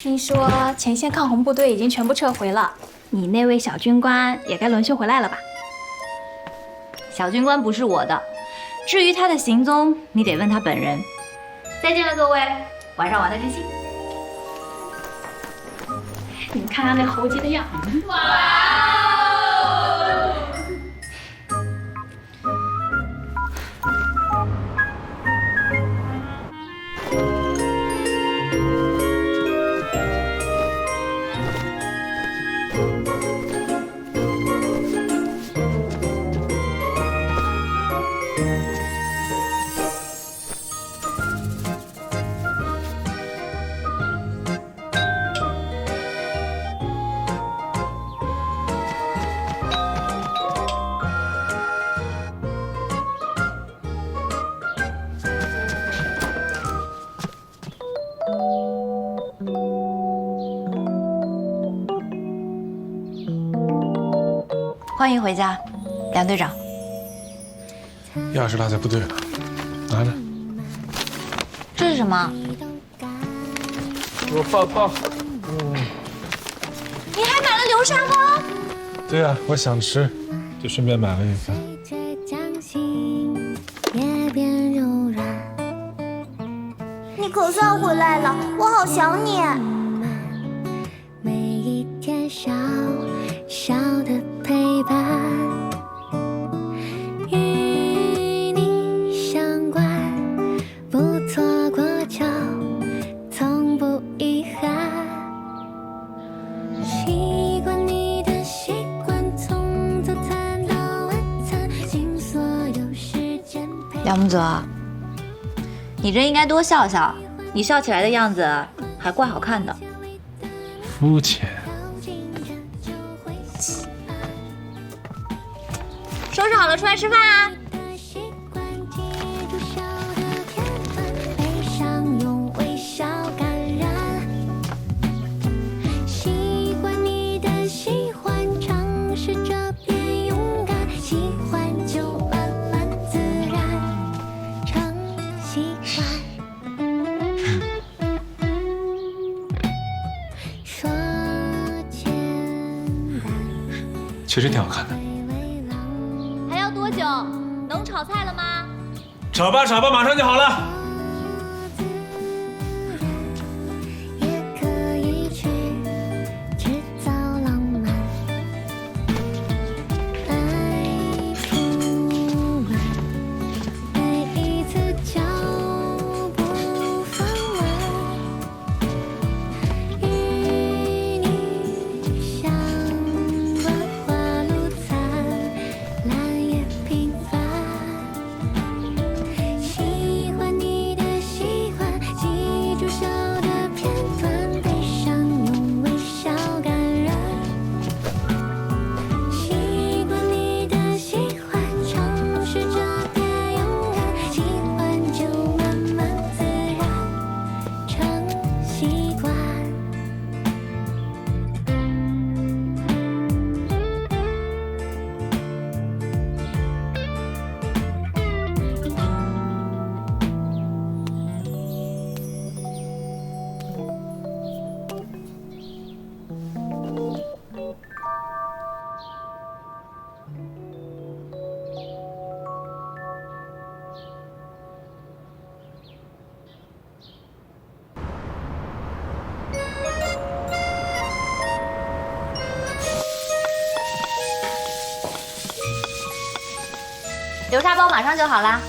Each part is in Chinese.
听说前线抗洪部队已经全部撤回了，你那位小军官也该轮休回来了吧？小军官不是我的，至于他的行踪，你得问他本人。再见了，各位，晚上玩的开心。你们看他那猴急的样子。欢迎回家，梁队长。钥匙落在部队了，拿着。这是什么？我抱抱。你还买了流沙包？对啊，我想吃，就顺便买了一份。你可算回来了，我好想你。每一天小小间陪。梁木泽，你这应该多笑笑，你笑起来的样子还怪好看的。肤浅。收拾好了，出来吃饭啊！其实挺好看的。还要多久？能炒菜了吗？炒吧炒吧，马上就好了。流沙包马上就好啦。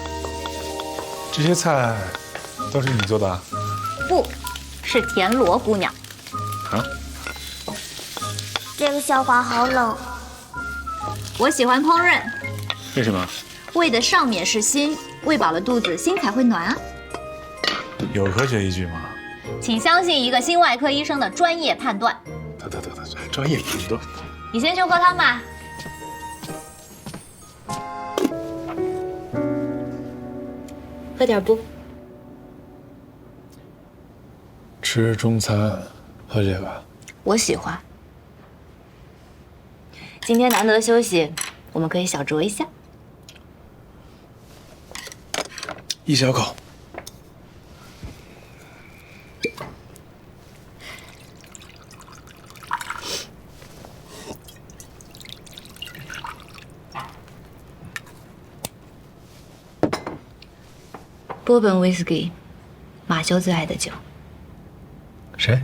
这些菜都是你做的啊？不是田螺姑娘。啊？这个笑话好冷。我喜欢烹饪，为什么？胃的上面是心，喂饱了肚子，心才会暖啊。有科学依据吗？请相信一个心外科医生的专业判断。得得得得，专业判断。你先去喝汤吧。喝点不？吃中餐，喝这个。我喜欢。今天难得休息，我们可以小酌一下。一小口。波本威士忌，马修最爱的酒。谁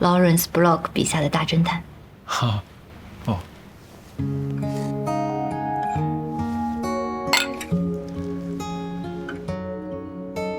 ？Lawrence Block 笔下的大侦探。哈，哦。